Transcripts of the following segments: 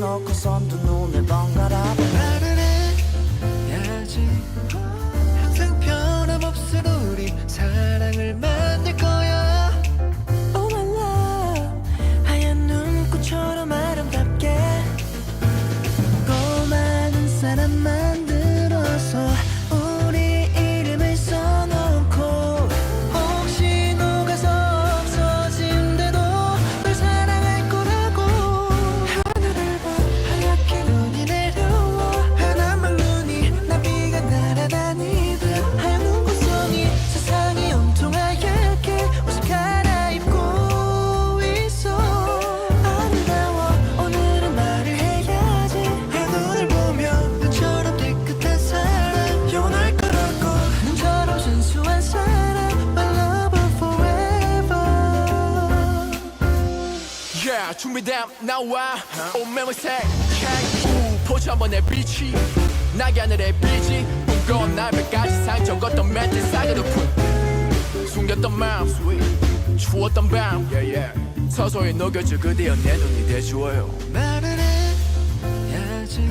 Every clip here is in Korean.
no, cause on the noon, the. me down 나와 온몸을 색해 포즈 한번의 빛이 나게 하늘의 빛이 무거운 날매까지 상처걷던 멘트 싸게 높은 숨겼던 마음 추웠던 밤 yeah, yeah. 서서히 녹여져 그대여 내 눈이 돼주어요. 말을 해야지.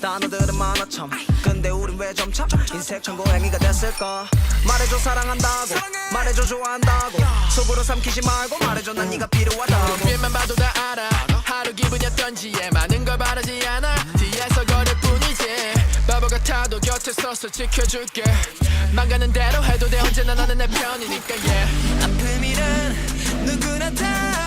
단어들은 많아 참 근데 우린 왜 점차? 인색한 고양이가 됐을까? 말해줘 사랑한다고 말해줘 좋아한다고. 속으로 삼키지 말고 말해줘 난 네가 필요하다고. 눈빛만 봐도 다 알아. 하루 기분이 어떤지 에 많은 걸 바라지 않아. 뒤에서 걸을 뿐이지. 바보 같아도 곁에 서서 지켜줄게. 망가는 대로 해도 돼. 언제나 나는 내 편이니까 yeah. 아픔이란 누구나 다